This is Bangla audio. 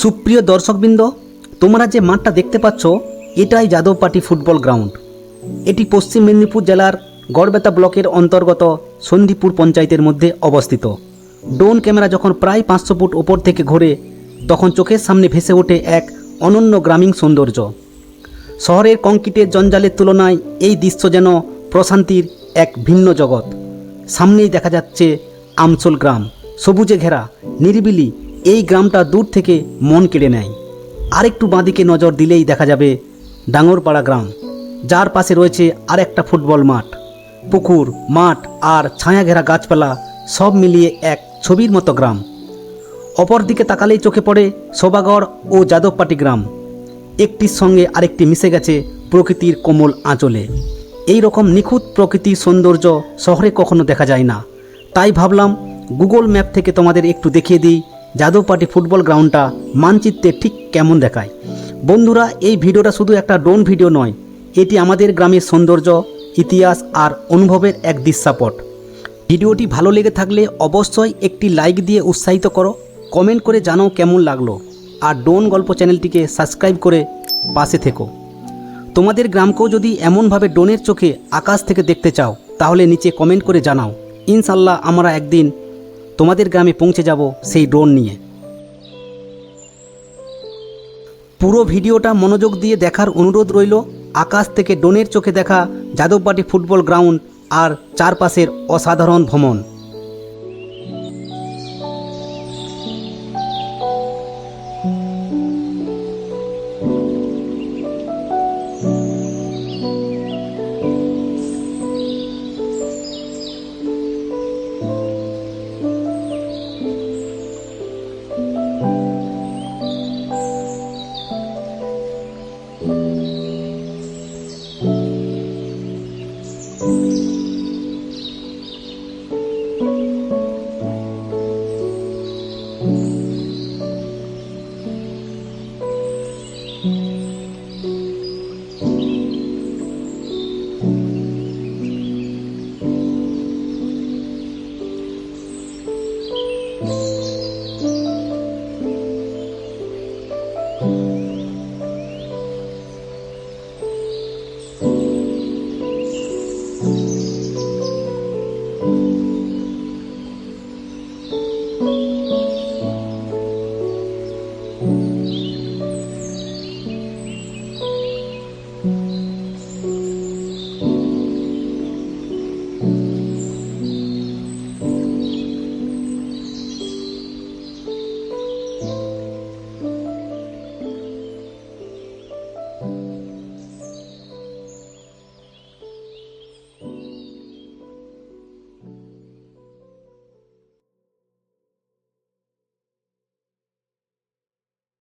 সুপ্রিয় দর্শকবৃন্দ, তোমরা যে মাঠটা দেখতে পাচ্ছ, এটাই যাদবপাটি ফুটবল গ্রাউন্ড। এটি পশ্চিম মেদিনীপুর জেলার গড়বেতা ব্লকের অন্তর্গত সন্দীপুর পঞ্চায়েতের মধ্যে অবস্থিত। ড্রোন ক্যামেরা যখন প্রায় পাঁচশো ফুট ওপর থেকে ঘোরে, তখন চোখের সামনে ভেসে ওঠে এক অনন্য গ্রামীণ সৌন্দর্য। শহরের কংক্রিটের জঞ্জালের তুলনায় এই দৃশ্য যেন প্রশান্তির এক ভিন্ন জগৎ। সামনেই দেখা যাচ্ছে আমসোল গ্রাম। সবুজে ঘেরা, নিরিবিলি এই গ্রামটা দূর থেকে মন কেড়ে নেয়। আরেকটু বাঁদিকে নজর দিলেই দেখা যাবে ডাঙরপাড়া গ্রাম। যার পাশে রয়েছে আরেকটা ফুটবল মাঠ। পুকুর, মাঠ আর ছায়া ঘেরা গাছপালা সব মিলিয়ে এক ছবির মতো গ্রাম। অপরদিকে তাকালেই চোখে পড়ে শোভাগড় ও যাদবপাটি গ্রাম। একটির সঙ্গে আরেকটি মিশে গেছে প্রকৃতির কোমল আঁচলে। এই রকম নিখুঁত প্রকৃতির সৌন্দর্য শহরে কখনো দেখা যায় না। তাই ভাবলাম গুগল ম্যাপ থেকে তোমাদের একটু দেখিয়ে দিই যাদবপাটি ফুটবল গ্রাউন্ডটা মানচিত্রে ঠিক কেমন দেখায়? বন্ধুরা, এই ভিডিওটা শুধু একটা ড্রোন ভিডিও নয়, এটি আমাদের গ্রামের সৌন্দর্য, ইতিহাস আর অনুভবের এক দৃশ্যাপট। ভিডিওটি ভালো লেগে থাকলে অবশ্যই একটি লাইক দিয়ে উৎসাহিত করো, কমেন্ট করে জানাও কেমন লাগল, আর ডোন গল্প চ্যানেলটিকে সাবস্ক্রাইব করে পাশে থেকো। তোমাদের গ্রামকেও যদি এমনভাবে ডোনের চোখে আকাশ থেকে দেখতে চাও, তাহলে নিচে কমেন্ট করে জানাও। ইনশাল্লাহ আমরা একদিন তোমাদের গ্রামে পৌঁছে যাব সেই ড্রোন নিয়ে। পুরো ভিডিওটা মনোযোগ দিয়ে দেখার অনুরোধ রইল, আকাশ থেকে ডোনের চোখে দেখা যাদববাটি ফুটবল গ্রাউন্ড আর চারপাশের অসাধারণ ভ্রমণ।